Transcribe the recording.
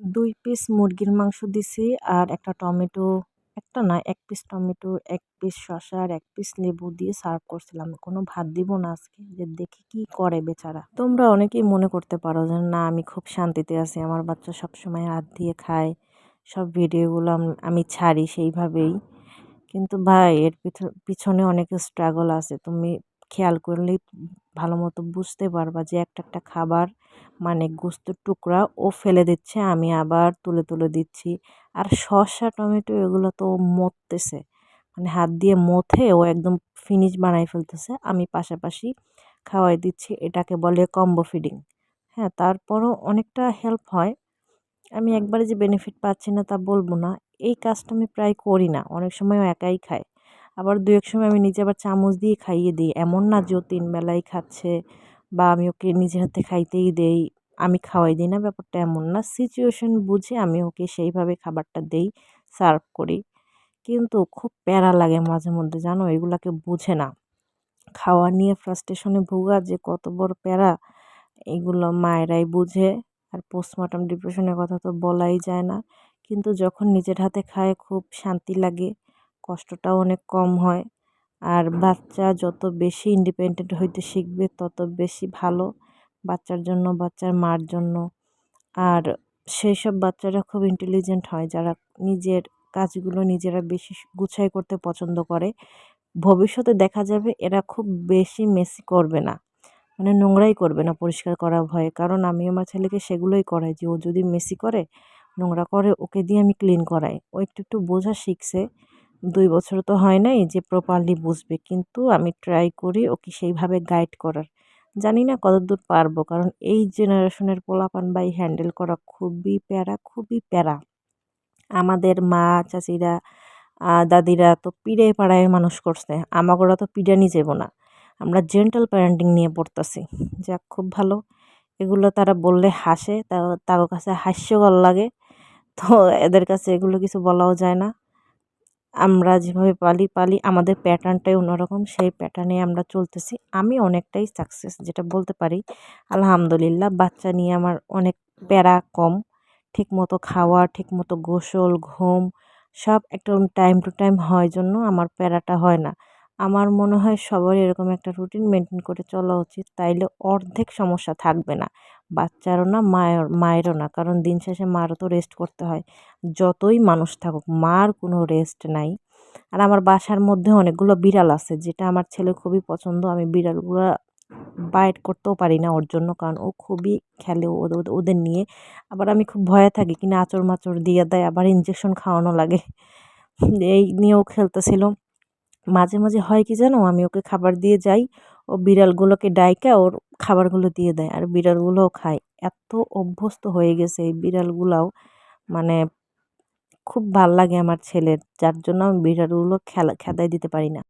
দুই পিস মুরগির মাংস দিছি আর একটা টমেটো, একটা না, এক পিস টমেটো, এক পিস শসা আর এক পিস লেবু দিয়ে সার্ভ করছিলাম। কোনো ভাত দিব না আজকে, যে দেখি কি করে বেচারা। তোমরা অনেকেই মনে করতে পারো যে, না, আমি খুব শান্তিতে আছি, আমার বাচ্চা সবসময় হাত দিয়ে খায়, সব ভিডিওগুলো আমি ছাড়ি সেইভাবেই। কিন্তু ভাই, এর পিছনে অনেক স্ট্রাগল আছে। তুমি খেয়াল করলেই ভালো মতো বুঝতে পারবা যে একটা একটা খাবার মানে গোস্তের টুকরা ও ফেলে দিচ্ছে, আমি আবার তুলে তুলে দিচ্ছি। আর শসা, টমেটো এগুলো তো মরতেছে। মানে হাত দিয়ে মথে ও একদম ফিনিশ বানাই ফেলতেছে। আমি পাশাপাশি খাওয়াই দিচ্ছি, এটাকে বলে কম্বো ফিডিং হ্যাঁ তারপরও অনেকটা হেল্প হয়। আমি একবারে যে বেনিফিট পাচ্ছি না তা বলব না। এই কাজটা আমি প্রায় করি না। অনেক সময়ও একাই খাই। আবার দু এক সময় আমি নিজে আবার চামচ দিয়ে খাইয়ে দিই। এমন না যে ও তিন বেলাই খাচ্ছে বা আমি ওকে নিজের হাতে খাইতেই দেই, আমি খাওয়াই দিই না ব্যাপারটা এমন না। সিচুয়েশন বুঝে আমি ওকে সেইভাবে খাবারটা দেই সার্ভ করি। কিন্তু খুব প্যারা লাগে মাঝে মধ্যে, জানো? এগুলাকে বুঝে না। খাওয়া নিয়ে ফ্রাস্ট্রেশনে ভোগা যে কত বড় প্যারা, এগুলো মায়েরাই বুঝে। আর পোস্টমর্টম ডিপ্রেশনের কথা তো বলাই যায় না। কিন্তু যখন নিজের হাতে খায়, খুব শান্তি লাগে। কষ্টটাও অনেক কম হয়। আর বাচ্চা যত বেশি ইন্ডিপেন্ডেন্ট হইতে শিখবে, তত বেশি ভালো বাচ্চার জন্য, বাচ্চার মার জন্য। আর সেই সব বাচ্চারা খুব ইন্টেলিজেন্ট হয়, যারা নিজের কাজগুলো নিজেরা বেশি গুছাই করতে পছন্দ করে। ভবিষ্যতে দেখা যাবে এরা খুব বেশি মেসি করবে না। মানে নোংরাই করবে না পরিষ্কার করা ভয়ে। কারণ আমি আমার ছেলেকে সেগুলোই করাই যে ও যদি মেসি করে, নোংরা করে, ওকে দিয়ে আমি ক্লিন করাই। ও একটু একটু বোঝা শিখছে। দুই বছর তো হয় নাই যে প্রপারলি বুঝবে। কিন্তু আমি ট্রাই করি ওকে সেইভাবে গাইড করার। জানি না কতদূর পারব, কারণ এই জেনারেশনের পোলাপান বাই হ্যান্ডেল করা খুবই প্যারা খুবই প্যারা। আমাদের মা, চাচিরা দাদিরা তো পিড়ে পাড়ায় মানুষ করছে, আমাগোরা তো পিড়ানি যাব না। আমরা জেন্টাল প্যারেন্টিং নিয়ে পড়তেছি, যাক খুব ভালো। এগুলো তারা বললে হাসে তা তার কাছে হাস্যকর লাগে। তো এদের কাছে এগুলো কিছু বলাও যায় না। আমরা যেভাবে পালি পালি আমাদের প্যাটার্নটাই অন্যরকম, সেই প্যাটার্নে আমরা চলতেছি। আমি অনেকটাই সাকসেস যেটা বলতে পারি, আলহামদুলিল্লাহ, বাচ্চা নিয়ে আমার অনেক প্যারা কম। ঠিকমতো খাওয়া, ঠিকমতো গোসল, ঘুম, সব একটা টাইম টু টাইম হয় জন্য আমার প্যারাটা হয় না। আমার মনে হয় সবারই এরকম একটা রুটিন মেনটেন করে চলা উচিত, তাইলে অর্ধেক সমস্যা থাকবে না। বাচ্চারও না মায়ের, মায়েরও না। কারণ দিন শেষে মারও তো রেস্ট করতে হয়। যতই মানুষ থাকুক, মার কোনো রেস্ট নাই। আর আমার বাসার মধ্যে অনেকগুলো বিড়াল আছে, যেটা আমার ছেলে খুবই পছন্দ। আমি বিড়ালগুলো বাইট করতেও পারি না ওর জন্য, কারণ ও খুবই খেলে ওদের নিয়ে। আবার আমি খুব ভয়ে থাকি, কিনা আচর মাচর দিয়ে দেয়, আবার ইঞ্জেকশন খাওয়ানো লাগে। এই নিয়েও খেলতেছিল। মাঝে মাঝে হয় কি জানো? আমি ওকে খাবার দিয়ে যাই ও বিড়ালগুলোকে ডাইকা ওর খাবারগুলো দিয়ে দেয়। আর বিড়ালগুলোও খায়। এত অভ্যস্ত হয়ে গেছে এই বিড়ালগুলাও। মানে খুব ভালো লাগে আমার ছেলের, যার জন্য আমি বিড়ালগুলো খেলা, খেদাই দিতে পারি না।